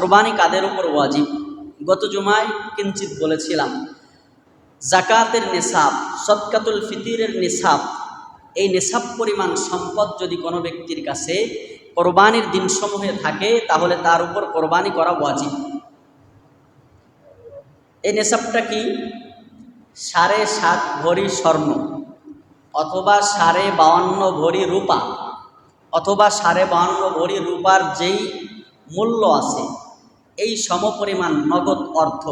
কোরবানি কাদের উপর ওয়াজিব? গত জুমায় কিঞ্চিত বলেছিলাম, জাকাতের নেশাব সৎকাতুল ফিতিরের নেশাব, এই নেশাব পরিমাণ সম্পদ যদি কোনো ব্যক্তির কাছে কোরবানির দিনসমূহে থাকে, তাহলে তার উপর কোরবানি করা ওয়াজিব। এই নেশাবটা কি? সাড়ে সাত ভরি স্বর্ণ, অথবা সাড়ে বাউান্ন ভরি রূপা, অথবা সাড়ে বাউান্ন ভরি রূপার যেই মূল্য আছে এই সমপরিমাণ নগদ অর্থ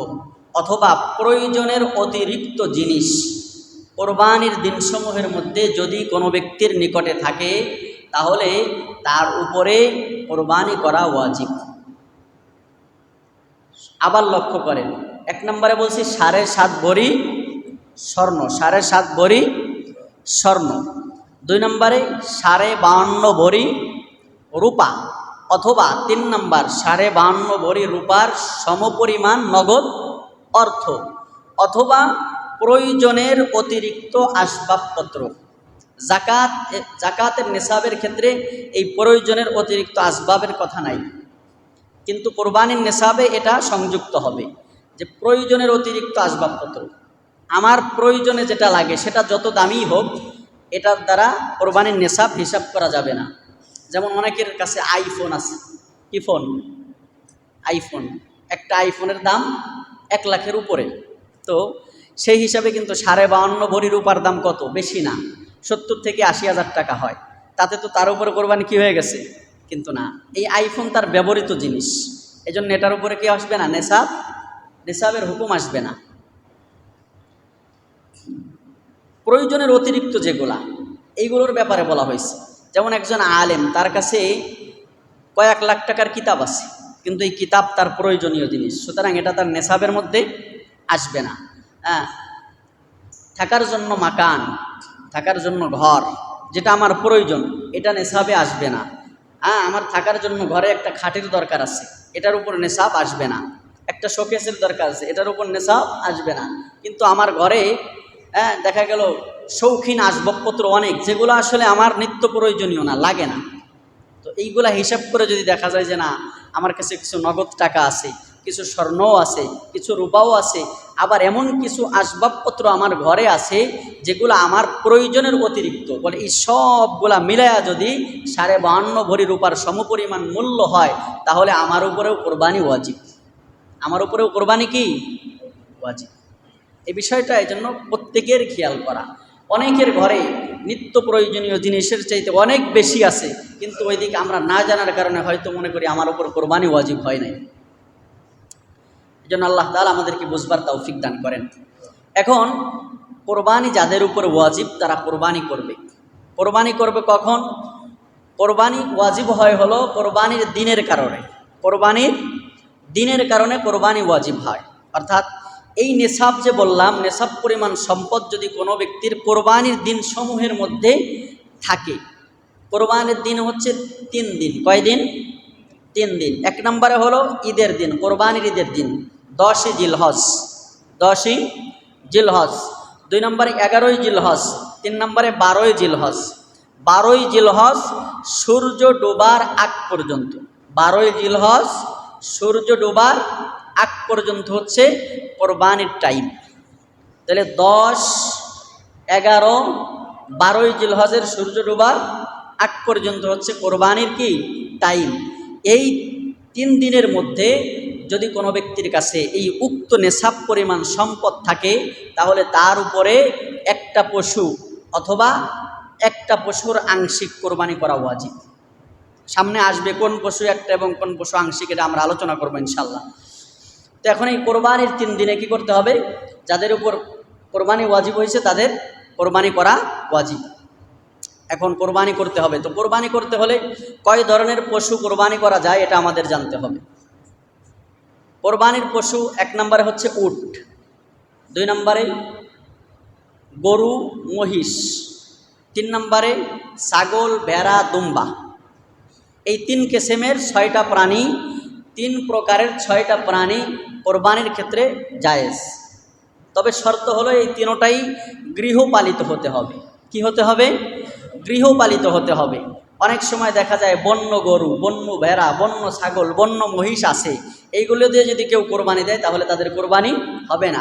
অথবা প্রয়োজনের অতিরিক্ত জিনিস কোরবানির দিনসমূহের মধ্যে যদি কোনো ব্যক্তির নিকটে থাকে, তাহলে তার উপরে কোরবানি করা ওয়াজিব। আবার লক্ষ্য করেন, এক নম্বরে বলছি সাড়ে সাত ভরি স্বর্ণ, সাড়ে সাত ভরি স্বর্ণ। দুই নম্বরে সাড়ে বাউন্ন ভরি রূপা। অথবা তিন নম্বর, সাড়ে বাউন্ন ভরি রূপার সমপরিমাণ নগদ অর্থ অথবা প্রয়োজনের অতিরিক্ত আসবাবপত্র। জাকাত জাকাতের নেশাবের ক্ষেত্রে এই প্রয়োজনের অতিরিক্ত আসবাবের কথা নাই। কিন্তু কোরবানির নেশাবে এটা সংযুক্ত হবে যে প্রয়োজনের অতিরিক্ত আসবাবপত্র। আমার প্রয়োজনে যেটা লাগে সেটা যত দামি হোক, এটার দ্বারা কোরবানির নেশাব হিসাব করা যাবে না। যেমন অনেকের কাছে আইফোন আছে। কি ফোন আইফোন একটা আইফোনের দাম এক লাখের উপরে। তো সেই হিসাবে কিন্তু সাড়ে বাউন্ন ভরি রূপার দাম কত? বেশি না। সত্তর থেকে আশি হাজার টাকা হয়। তাতে তো তার উপরে কোরবানি কি হয়ে গেছে? কিন্তু না। এই আইফোন তার ব্যবহৃত জিনিস। এই জন্য এটার উপরে কি আসবে না। নেশাব? নেশাবের হুকুম আসবে না। প্রয়োজনের অতিরিক্ত যেগুলা, এইগুলোর ব্যাপারে বলা হয়েছে। যেমন একজন আলেম, তার কাছে কয়েক লাখ টাকার কিতাব আছে, কিন্তু এই কিতাব তার প্রয়োজনীয় জিনিস। সুতরাং এটা তার নেশাবের মধ্যে আসবে না। হ্যাঁ থাকার জন্য মাকান, থাকার জন্য ঘর, যেটা আমার প্রয়োজন, এটা নেশাবে আসবে না। হ্যাঁ আমার থাকার জন্য ঘরে একটা খাটের দরকার আছে, এটার উপর নেশাব আসবে না। একটা শোকেসের দরকার আছে, এটার উপর নেশাব আসবে না। কিন্তু আমার ঘরে হ্যাঁ দেখা গেল শৌখিন আসবাবপত্র অনেক, যেগুলো আসলে আমার নিত্য প্রয়োজনীয় না, লাগে না। তো এইগুলা হিসাব করে যদি দেখা যায় যে না, আমার কাছে কিছু নগদ টাকা আছে, কিছু স্বর্ণও আছে, কিছু রূপাও আছে, আবার এমন কিছু আসবাবপত্র আমার ঘরে আছে, যেগুলো আমার প্রয়োজনের অতিরিক্ত, বলে এই সবগুলা মিলায়া যদি সাড়ে বাহান্ন ভরি রূপার সমপরিমাণ মূল্য হয়, তাহলে আমার উপরেও কোরবানি ওয়াজিব। আমার উপরেও কোরবানি কি? ওয়াজিব। এই বিষয়টা এই জন্য প্রত্যেকের খেয়াল করা। অনেকের ঘরে নিত্য প্রয়োজনীয় জিনিসের চাইতে অনেক বেশি আছে, কিন্তু ওইদিকে আমরা না জানার কারণে হয়তো মনে করি আমার উপর কোরবানি ওয়াজিব হয় নাই। এই জন্য আল্লাহ তালা আমাদেরকে বুঝবার তৌফিক দান করেন। এখন, কোরবানি যাদের উপর ওয়াজিব, তারা কোরবানি করবে। কোরবানি করবে কখন? কোরবানি ওয়াজিব হয় হলো কোরবানির দিনের কারণে। কোরবানির দিনের কারণে কোরবানি ওয়াজিব হয়। অর্থাৎ এই নেশাব যে বললাম, নেশাব পরিমাণ সম্পদ যদি কোনো ব্যক্তির কোরবানির দিন সমূহের মধ্যে থাকে, কোরবানির দিন হচ্ছে তিন দিন। কয় দিন? তিন দিন। এক নম্বরে হলো ঈদের দিন, কোরবানির ঈদের দিন, দশই জিলহজ। দশই জিলহজ। দুই নম্বরে এগারোই জিলহজ, তিন নম্বরে বারোই জিলহজ। বারোই জিলহজ, সূর্য ডোবার আগ পর্যন্ত। বারোই জিলহজ, সূর্য ডোবার আগ পর্যন্ত হচ্ছে কোরবানির টাইম। তাহলে দশ, এগারো, বারোই জিলহজের সূর্য ডোবার আগ পর্যন্ত হচ্ছে কোরবানির কি? টাইম। এই তিন দিনের মধ্যে যদি কোনো ব্যক্তির কাছে এই উক্ত নেশাব পরিমাণ সম্পদ থাকে, তাহলে তার উপরে একটা পশু অথবা একটা পশুর আংশিক কোরবানি করা উচিত সামনে আসবে কোন পশু একটা এবং কোন পশু আংশিক, এটা আমরা আলোচনা করব ইনশাল্লাহ এখন এই কোরবানির তিন দিনে কি করতে হবে? যাদের উপর কোরবানি ওয়াজিব হয়েছে, তাদের কোরবানি করা ওয়াজিব। এখন কোরবানি করতে হবে। তো কোরবানি করতে হলে কয় ধরনের পশু কোরবানি করা যায়, এটা আমাদের জানতে হবে। কোরবানির পশু এক নম্বরে হচ্ছে উট, দুই নম্বরে গরু, মহিষ, তিন নম্বরে ছাগল, ভেড়া, দুম্বা। এই তিন কেসেমের ছয়টা প্রাণী তিন প্রকারের ছয়টা প্রাণী কোরবানির ক্ষেত্রে জায়েজ। তবে শর্ত হলো এই তিনোটাই গৃহপালিত হতে হবে। কি হতে হবে? গৃহপালিত হতে হবে। অনেক সময় দেখা যায় বন্য গরু, বন্য ভেড়া, বন্য ছাগল, বন্য মহিষ আছে। এইগুলো দিয়ে যদি কেউ কোরবানি দেয় তাহলে তাদের কোরবানি হবে না।